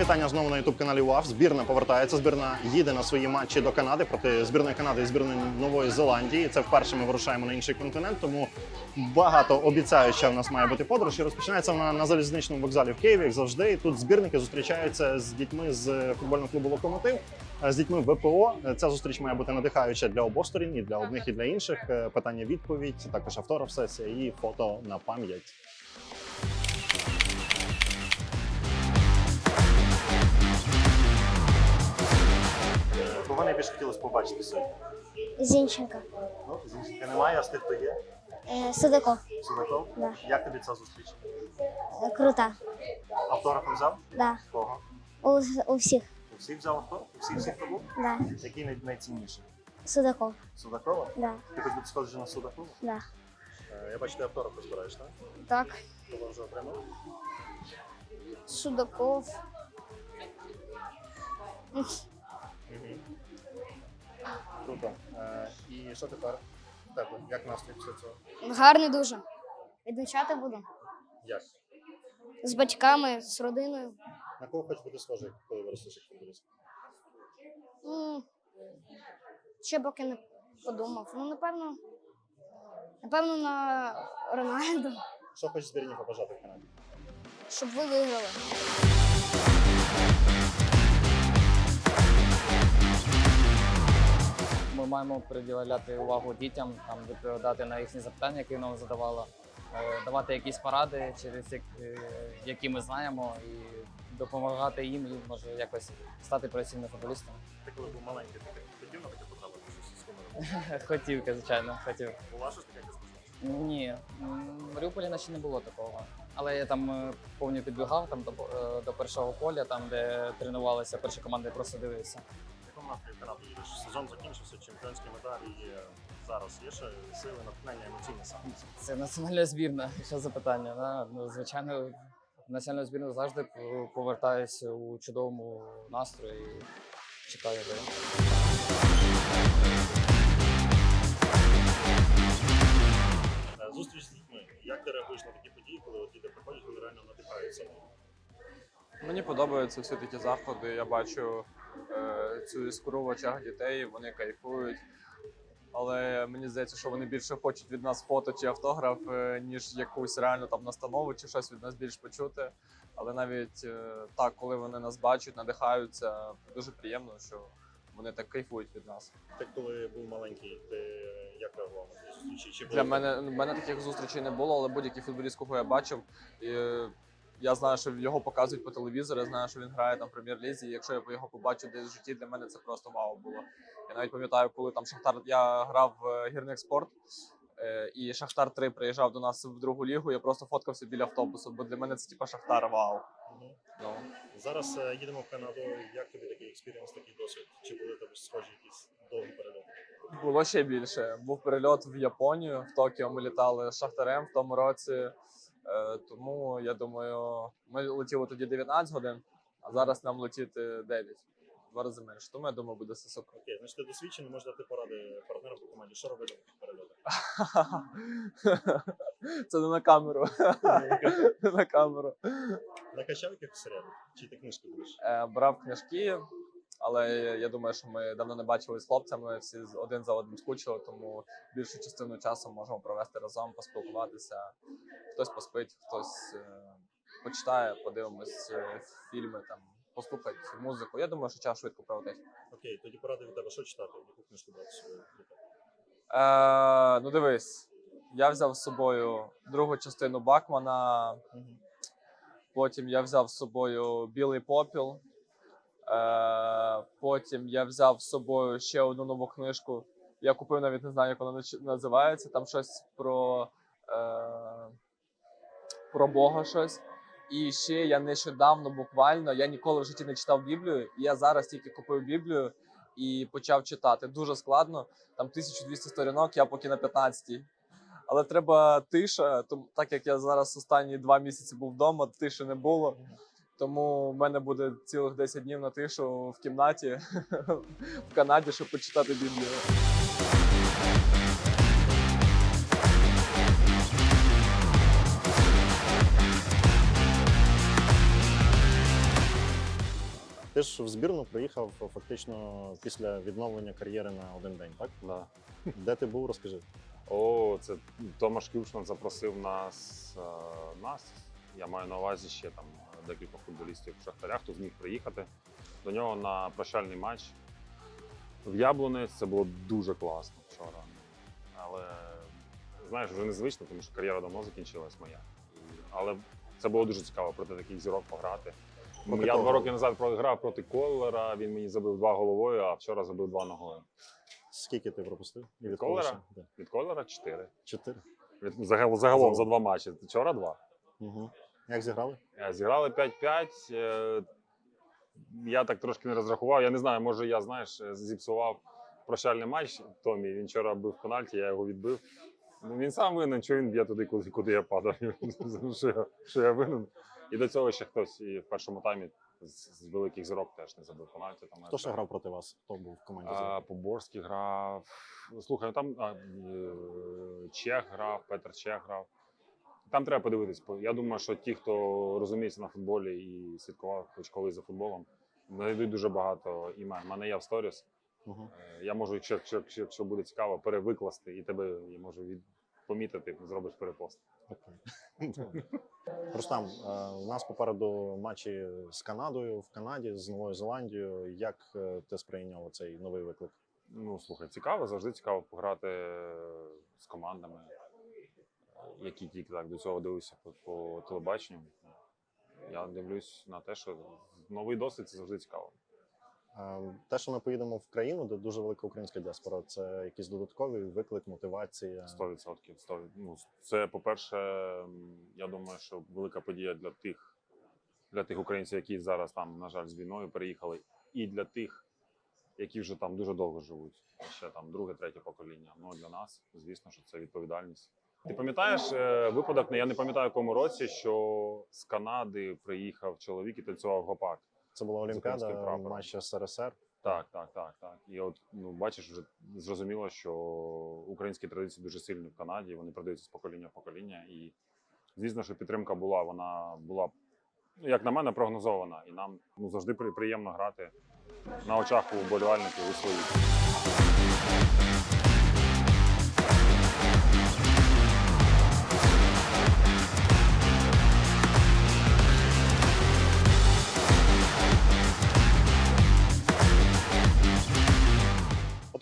Вітання знову на youtube каналі УАФ. Збірна повертається. Збірна їде на свої матчі до Канади проти збірної Канади і збірної Нової Зеландії. Це вперше ми вирушаємо на інший континент, тому багато обіцяюча в нас має бути подорож. І розпочинається вона на залізничному вокзалі в Києві, як завжди. І тут збірники зустрічаються з дітьми з футбольного клубу Локомотив. е, З дітьми ВПО ця зустріч має бути надихаюча для обох сторін, і для одних, і для інших. Е, Питання відповідь, також автограф сесія і фото на пам'ять. Кого найбільше хотілося побачити сьогодні? Зінченка. Ну, Зінченка немає, а з тих, хто є. Е, Судаков. Судаков. Да. Як тобі ця зустріч? Е, Крута. Автограф взяв? Да. Кого? У, у всіх. У всіх взяв автограф? У всіх всіх хто був? Да. Який най- найцінніший? Судаков. Судакова? Да. Ти хоч би схожий на Судакова? Да. Е, Я бачу, ти автограф збираєш, так? Так. Кого вже отримав? Судаков. Круто. Е, І що тепер? в Тебе? Як настрій після цього? Гарний дуже. Відмічати буду. Як? З батьками, з родиною. На кого хочеш бути схожий, коли виростеш як футболіст? М, Ще поки не подумав. Ну, напевно. Напевно, на Рональду. Що хочеш збірні побажати в Канаді? Щоб ви виграли. Ми маємо приділяти увагу дітям, там відповідати на їхні запитання, які нам задавали, е, давати якісь поради, через е, які ми знаємо, і допомагати їм і може якось стати професійним футболістом. Ти коли був маленький, ти хотів на таке потрапити щось? Хотів, звичайно, хотів. Була щось таке? Ні, в Маріуполі наче не було такого. Але я там е, повні підбігав там до, до першого поля, там де тренувалися перші команди, просто дивився. Канаду їдеш? Сезон закінчився, чемпіонські медалі є зараз. Є ще сили, натхнення, емоційне саме. Це національна збірна. Що за питання? Да? Ну, звичайно, в національну збірну завжди повертаюся у чудовому настрої і чекаю. Да. Е, Зустріч з дітьми. Як ти реагуєш на такі події, коли діти приходять, вони реально надихаються? Мені подобаються всі такі заходи. Я бачу е, цю іскру в очах дітей, вони кайфують. Але мені здається, що вони більше хочуть від нас фото чи автограф, е, ніж якусь реальну там настанову чи щось від нас більш почути. Але навіть е, так, коли вони нас бачать, надихаються, дуже приємно, що вони так кайфують від нас. Ти коли був маленький, ти як реагував на зустрічі? Чи Для мене в мене таких зустрічей не було, але будь-який футболіст, кого я бачив, і, е, я знаю, що його показують по телевізору, я знаю, що він грає там в прем'єр-лізі. І якщо я його побачу десь в житті, для мене це просто вау було. Я навіть пам'ятаю, коли там Шахтар я грав в е, гірник спорт. е, І Шахтар 3 приїжджав до нас в другу лігу. Я просто фоткався біля автобусу, бо для мене це типа Шахтар вау. Ну Зараз е, їдемо в Канаду. Як тобі такий експірієнс, такий досвід? Чи були тебе схожі якісь довгі перельоти? було ще більше. Був перельот в Японію, в Токіо. Ми літали з Шахтарем в тому році. Е, Тому я думаю, ми летіли тоді 19 годин, а зараз нам летіти 9. Два рази менше. Тому я думаю, буде все супер. Окей, значить ти досвідчений, можеш дати поради партнерам по команді. Що робити в перельотах? Це не на камеру. На камеру. Накачав якихось серіалів? Чи ти книжки будеш? Е, Брав книжки, але я думаю, що ми давно не бачилися з хлопцями, всі один за одним скучили, тому більшу частину часу можемо провести разом, поспілкуватися. Хтось поспить, хтось е, почитає, подивимось е, фільми, там, послухать музику. Я думаю, що час швидко пролетить. Окей, тоді поради від тебе, що читати, яку книжку брати собою? Е, ну дивись, я взяв з собою другу частину Бакмана, потім я взяв з собою Білий попіл. Е, потім я взяв з собою ще одну нову книжку. Я купив навіть не знаю, як вона називається. Там щось про, е, про Бога щось. І ще я нещодавно буквально я ніколи в житті не читав Біблію. Я зараз тільки купив Біблію і почав читати. Дуже складно. Там 1200 сторінок, я поки на 15. Але треба тиша, так як я зараз останні два місяці був вдома, тиші не було. Тому в мене буде цілих 10 днів на тишу в кімнаті в Канаді, щоб почитати Біблію. Ти ж в збірну приїхав фактично після відновлення кар'єри на один день, так? Да. Де ти був, розкажи. О, це Томаш Кюшман запросив нас. е, нас. Я маю на увазі ще там декілька футболістів в Шахтарях, хто зміг приїхати до нього на прощальний матч в Яблунець. Це було дуже класно вчора. Але знаєш, вже незвично, тому що кар'єра давно закінчилась моя. Але це було дуже цікаво проти таких зірок пограти. Проти я два роки назад програв проти Коллера, він мені забив два головою, а вчора забив два ногою. Скільки ти пропустив? І Від Колера? Від Коллера чотири. Чотири. Від, загал- загалом за два матчі. Вчора два. Угу. Як зіграли? Е, Зіграли 5-5. Е, Я так трошки не розрахував. Я не знаю, може я знаєш, е, зіпсував прощальний матч Томі. Він вчора бив пенальті, я його відбив. Ну, він сам винен, що він б'є туди, куди, куди я падав. що, я, що я винен. І до цього ще хтось і в першому таймі з, з великих зірок теж не забив пенальті. Там Хто ще грав проти вас? Хто був в команді? а, Поборський грав. Слухай, ну там а, Чех грав, Петр Чех грав. Там треба подивитись. Я думаю, що ті, хто розуміється на футболі і слідкував хоч колись за футболом, знайдуть дуже багато імен. У мене є в сторіс. Угу. Я можу, якщо, якщо, якщо, якщо буде цікаво, перевикласти і тебе я можу від, помітити, зробиш перепост. Рустам, е, у нас попереду матчі з Канадою, в Канаді, з Новою Зеландією. Як е, ти сприйняв цей новий виклик? Ну, слухай, цікаво, завжди цікаво пограти з командами, які тільки так до цього дивився по, по телебаченню. Я дивлюсь на те, що новий досвід це завжди цікаво. Те, що ми поїдемо в країну, де дуже велика українська діаспора, це якийсь додатковий виклик, мотивація. 100%. 100%. Ну, це, по-перше, я думаю, що велика подія для тих, для тих українців, які зараз там, на жаль, з війною переїхали, і для тих, які вже там дуже довго живуть, ще там друге, третє покоління. Ну для нас, звісно, що це відповідальність. Ти пам'ятаєш е, випадок? Я не пам'ятаю, в якому році, що з Канади приїхав чоловік і танцював гопак. Це була Олімпіада, матч СРСР. Так, так, так, так. І от ну бачиш, вже зрозуміло, що українські традиції дуже сильні в Канаді. Вони передаються з покоління в покоління. І звісно, що підтримка була. Вона була, ну як на мене, прогнозована. І нам ну завжди при- приємно грати на очах у вболівальників у своїх.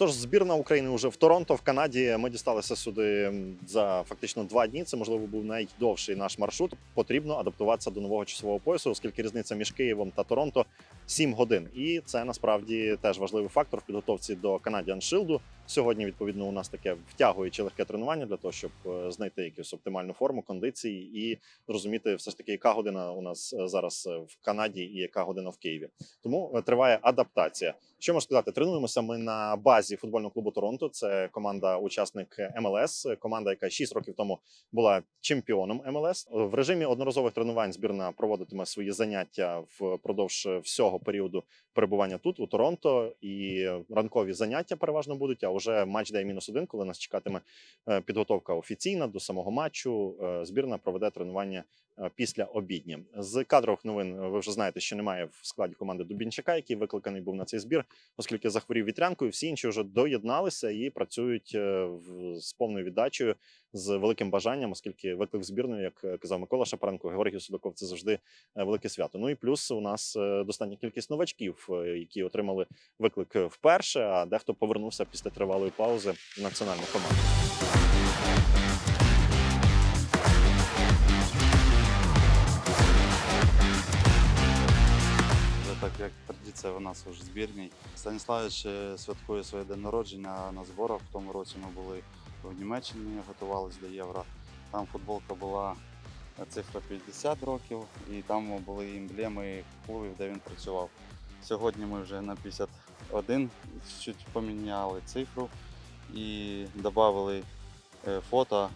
Отож, збірна України вже в Торонто, в Канаді. Ми дісталися сюди за фактично два дні. Це можливо був найдовший наш маршрут. Потрібно адаптуватися до нового часового поясу, оскільки різниця між Києвом та Торонто 7 годин. І це насправді теж важливий фактор в підготовці до Canadian Shield. Сьогодні, відповідно, у нас таке втягуюче легке тренування для того, щоб е, знайти якусь оптимальну форму, кондиції і зрозуміти, все ж таки, яка година у нас е, зараз е, в Канаді і яка година в Києві. Тому триває адаптація. Що можу сказати? Тренуємося ми на базі футбольного клубу Торонто. Це команда, учасник МЛС, команда, яка 6 років тому була чемпіоном МЛС. В режимі одноразових тренувань збірна проводитиме свої заняття впродовж всього періоду перебування тут у Торонто. І ранкові заняття переважно будуть. А вже матч дей мінус один, коли нас чекатиме е, підготовка офіційна до самого матчу. е, Збірна проведе тренування після обідня. З кадрових новин е, ви вже знаєте, що немає в складі команди Дубінчака, який викликаний був на цей збір, оскільки захворів вітрянкою. Всі інші вже доєдналися і працюють е, з повною віддачею, з великим бажанням, оскільки виклик в збірну, як е, казав Микола Шапаренко, Георгій Судаков, це завжди е, велике свято. Ну і плюс у нас е, достатня кількість новачків, е, які отримали виклик вперше, а дехто повернувся після тривалої паузи в національну команду. Традиція у нас у збірній. Станіславич е, святкує своє день народження на зборах. В тому році ми були в Німеччині, готувалися до євро. Там футболка була е, цифра 50 років, і там були емблеми клубів, де він працював. Сьогодні ми вже на 51 чуть поміняли цифру і додали фото,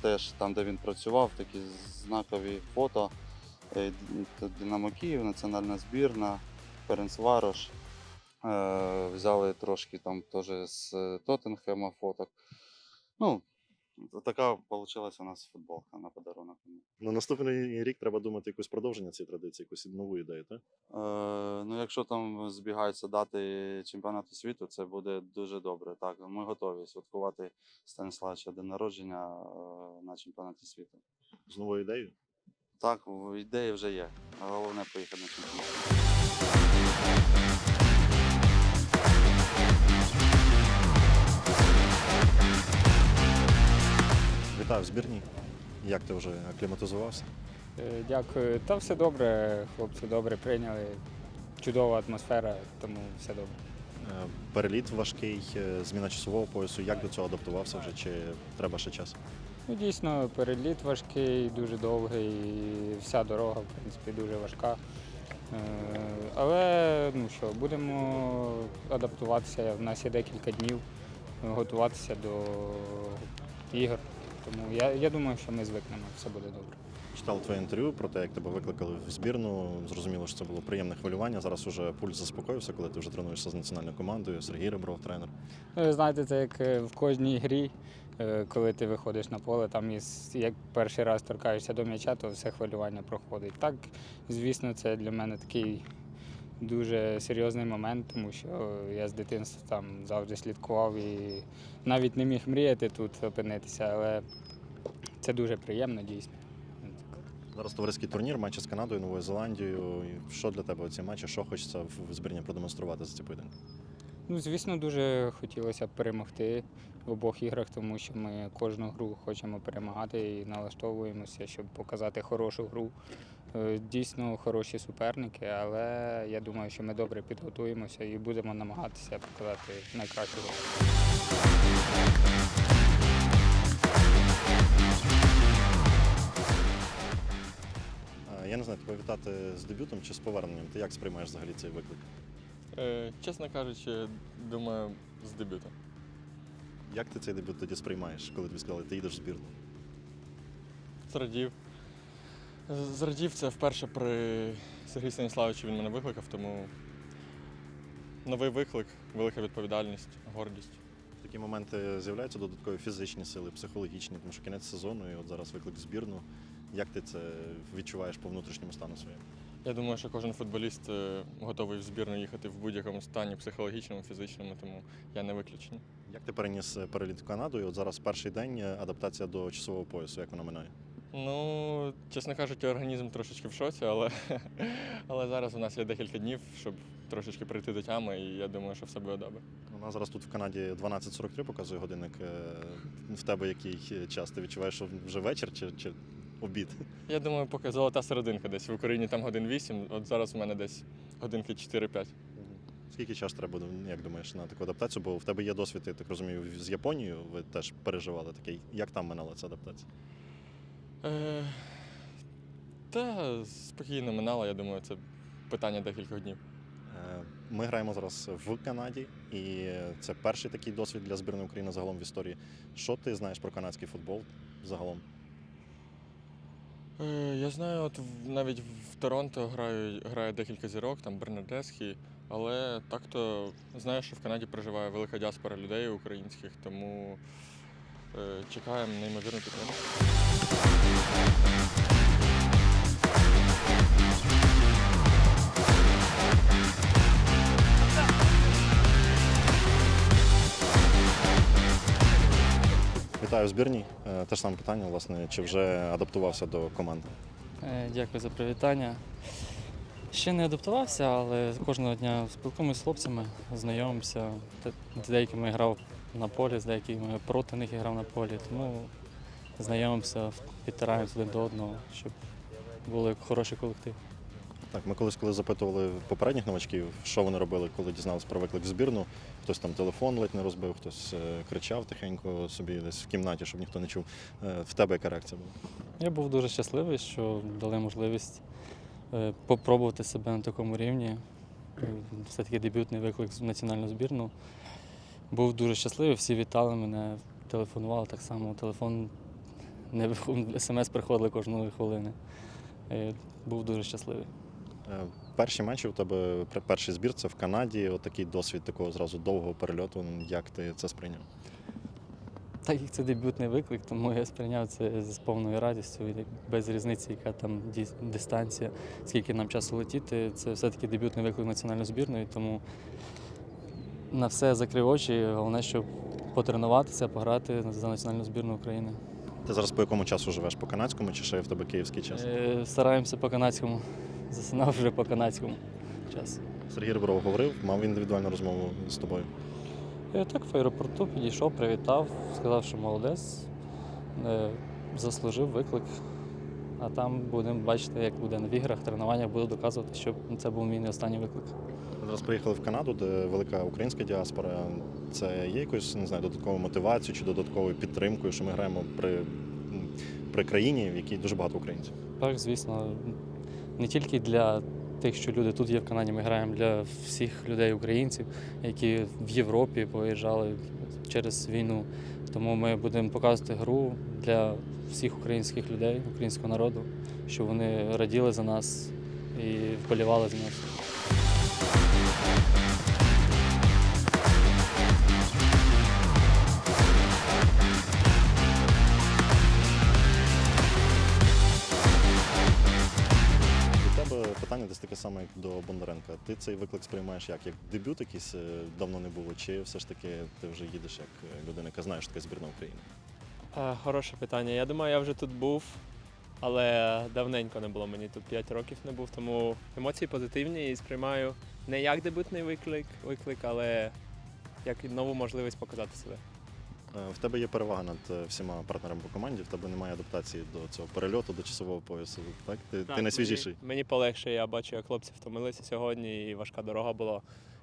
теж там, де він працював, такі знакові фото. Е, Динамо Київ, національна збірна, Ференцварош. Е, Взяли трошки там теж з Тоттенхема фоток. Ну, Така вийшла у нас футболка на подарунок. На наступний рік треба думати якусь продовження цієї традиції, якусь нову ідею, так? Е, ну, якщо там збігаються дати чемпіонату світу, це буде дуже добре. Так, ми готові святкувати Станіславича день народження е, на чемпіонаті світу. З новою ідеєю. Так, ідеї вже є. Головне поїхати на чемпіонат. Вітаю в збірній. Як ти вже акліматизувався? Е, Дякую. Та все добре, хлопці добре прийняли. Чудова атмосфера, тому все добре. Е, Переліт важкий, е, зміна часового поясу. Як до цього адаптувався вже? Чи треба ще час? Ну, дійсно, переліт важкий, дуже довгий, і вся дорога, в принципі, дуже важка. Е, Але ну що, будемо адаптуватися. У нас є декілька днів е, готуватися до ігор. Тому я, я думаю, що ми звикнемо, все буде добре. Читав твоє інтерв'ю про те, як тебе викликали в збірну. Зрозуміло, що це було приємне хвилювання. Зараз уже пульс заспокоївся, коли ти вже тренуєшся з національною командою. Сергій Ребров, тренер. Ну, ви знаєте, це як е, в кожній грі, коли ти виходиш на поле, там із, як перший раз торкаєшся до м'яча, то все хвилювання проходить. Так, звісно, це для мене такий дуже серйозний момент, тому що я з дитинства там завжди слідкував і навіть не міг мріяти тут опинитися, але це дуже приємно дійсно. Зараз товариський турнір, матчі з Канадою, Новою Зеландією. Що для тебе ці матчі? Що хочеться в в збірні продемонструвати за ці поєдинки? Ну, звісно, дуже хотілося б перемогти в обох іграх, тому що ми кожну гру хочемо перемагати і налаштовуємося, щоб показати хорошу гру. Е, Дійсно хороші суперники, але я думаю, що ми добре підготуємося і будемо намагатися показати найкращу гру. Е, Я не знаю, тебе вітати з дебютом чи з поверненням. Ти як сприймаєш взагалі цей виклик? Е, чесно кажучи, думаю, з дебюту. Як ти цей дебют тоді сприймаєш, коли тобі сказали, ти їдеш в збірну? Зрадів. Зрадів це вперше при Сергію Станіславовичу він мене викликав, тому новий виклик, велика відповідальність, гордість. В такі моменти з'являються додаткові фізичні сили, психологічні, тому що кінець сезону і от зараз виклик в збірну. Як ти це відчуваєш по внутрішньому стану своєму? Я думаю, що кожен футболіст е, готовий в збірну їхати в будь-якому стані психологічному, фізичному, тому я не виключення. Як ти переніс е, переліт в Канаду? І от зараз перший день е, адаптація до часового поясу, як вона минає? Ну, чесно кажучи, організм трошечки в шоці, але, але зараз у нас є декілька днів, щоб трошечки прийти до тями, і я думаю, що все буде добре. У нас зараз тут в Канаді 12.43 показує годинник. В тебе який час? Ти відчуваєш, що вже вечір чи, чи обід? Я думаю, поки золота серединка десь в Україні там годин 8, от зараз у мене десь годинки 4-5. Скільки часу треба буде, як думаєш, на таку адаптацію? Бо в тебе є досвід, я так розумію, з Японією. Ви теж переживали такий. Як там минала ця адаптація? Е, та спокійно минало, я думаю, це питання декількох днів. Е, Ми граємо зараз в Канаді, і це перший такий досвід для збірної України загалом в історії. Що ти знаєш про канадський футбол загалом? Е, Я знаю, от навіть в Торонто граю, грає декілька зірок, там Бернадесхі, але так-то знаю, що в Канаді проживає велика діаспора людей українських, тому е, чекаємо неймовірну підтримку. Вітаю в збірній. Е, Те ж саме питання, власне, чи вже адаптувався до команди? Е, Дякую за привітання. Ще не адаптувався, але кожного дня спілкуємося з хлопцями, знайомимося. З деякими грав на полі, з деякими проти них грав на полі. Тому знайомимося, підтираємося один до одного, щоб були хороший колектив. Так, ми колись, коли запитували попередніх новачків, що вони робили, коли дізналися про виклик в збірну. Хтось там телефон ледь не розбив, хтось е, кричав тихенько собі десь в кімнаті, щоб ніхто не чув. Е, В тебе яка реакція була? Я був дуже щасливий, що дали можливість е, попробувати себе на такому рівні. Все-таки дебютний виклик в національну збірну. Був дуже щасливий, всі вітали мене, телефонували так само. Телефон не смс приходили кожної хвилини. Був дуже щасливий. Е, Перші матчі у тебе перший збір це в Канаді. Отакий досвід такого зразу довгого перельоту. Як ти це сприйняв? Так як це дебютний виклик, тому я сприйняв це з повною радістю, без різниці, яка там дистанція, скільки нам часу летіти. Це все-таки дебютний виклик національної збірної, тому на все закрив очі. Головне, щоб потренуватися, пограти за національну збірну України. Ти зараз по якому часу живеш? По канадському чи ще в тебе київський час? Е, Стараємося по канадському. Засинав вже по канадському часу. Сергій Ребров говорив, мав індивідуальну розмову з тобою. Я так в аеропорту підійшов, привітав, сказав, що молодець, е, заслужив виклик. А там будемо бачити, як буде в іграх, тренуваннях, буду доказувати, що це був мій не останній виклик. Зараз приїхали в Канаду, де велика українська діаспора. Це є якоюсь не знаю, додатковою мотивацією чи додатковою підтримкою, що ми граємо при, при країні, в якій дуже багато українців. Так, звісно, не тільки для тих, що люди тут є в Канаді, ми граємо для всіх людей, українців, які в Європі поїжджали через війну. Тому ми будемо показувати гру для всіх українських людей, українського народу, щоб вони раділи за нас і вболівали за нас. Десь таке саме, як до Бондаренка. Ти цей виклик сприймаєш як? Як дебют якийсь е, давно не було, чи все ж таки ти вже їдеш як е, людина, яка знає, що таке збірна України? Хороше питання. Я думаю, я вже тут був, але давненько не було. Мені тут 5 років не був, тому емоції позитивні і сприймаю не як дебютний виклик, виклик, але як нову можливість показати себе. Е, В тебе є перевага над е, всіма партнерами по команді, в тебе немає адаптації до цього перельоту, до часового поясу. Так? Ти, ти найсвіжіший. Мені, мені полегше, я бачу, як хлопці втомилися сьогодні, і важка дорога була.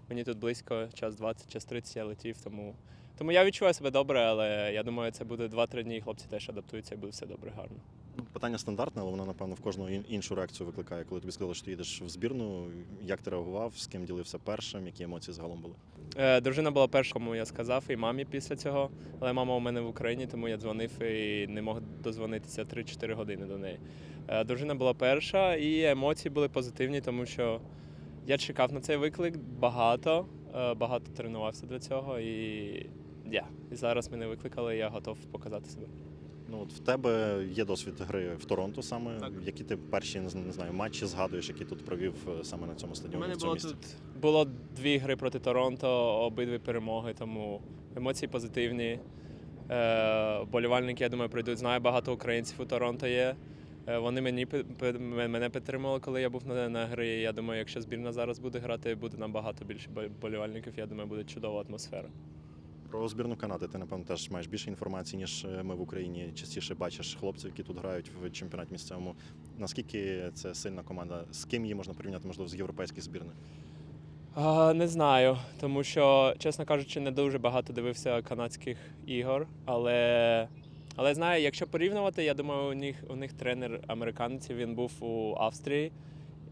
Мені тут близько, час 20, час 30 я летів, тому. Тому я відчуваю себе добре, але я думаю, це буде 2-3 дні, і хлопці теж адаптуються і буде все добре, гарно. Питання стандартне, але воно, напевно, в кожного іншу реакцію викликає. Коли тобі сказали, що ти їдеш в збірну, як ти реагував, з ким ділився першим, які емоції загалом були? Е, Дружина була перша, кому я сказав, і мамі після цього. Але мама у мене в Україні, тому я дзвонив і не мог дозвонитися 3-4 години до неї. Е, Дружина була перша, і емоції були позитивні, тому що я чекав на цей виклик багато, е, багато тренувався для цього. І, yeah. і зараз мене викликали, і я готов показати себе. Ну от в тебе є досвід гри в Торонто саме. Так. Які ти перші не знаю, матчі згадуєш, які тут провів е, саме на цьому У стадіоні? мене в цьому було місці? тут було дві гри проти Торонто, обидві перемоги, тому емоції позитивні. Е, Болівальники, я думаю, прийдуть. Знаю, багато українців у Торонто є. Е, Вони мені мене підтримали, коли я був на, на грі. Я думаю, якщо збірна зараз буде грати, буде набагато більше болівальників. Я думаю, буде чудова атмосфера. Про збірну Канади ти, напевно, теж маєш більше інформації, ніж е, ми в Україні. Частіше бачиш хлопців, які тут грають в чемпіонаті місцевому. Наскільки це сильна команда? З ким її можна порівняти, можливо, з європейських збірних? А, не знаю, тому що, чесно кажучи, не дуже багато дивився канадських ігор, але, але знаю, якщо порівнювати, я думаю, у них, у них тренер американець, він був у Австрії,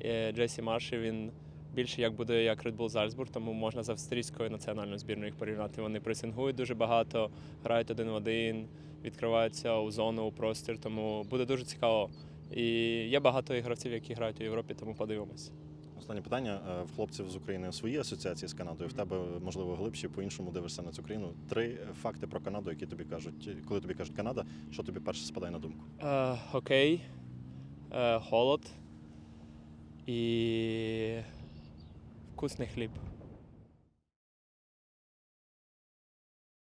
е, Джесі Марші, він більше як буде як Red Bull Salzburg, тому можна з австрійською національною збірною їх порівняти. Вони пресингують дуже багато, грають один в один, відкриваються у зону, у простір, тому буде дуже цікаво. І є багато гравців, які грають у Європі, тому подивимось. Останнє питання. Е, В хлопців з України свої асоціації з Канадою. В тебе, можливо, глибші, по-іншому дивишся на цю країну. Три факти про Канаду, які тобі кажуть, коли тобі кажуть Канада, що тобі перше спадає на думку? Е, хокей, е, холод і okusni hleb.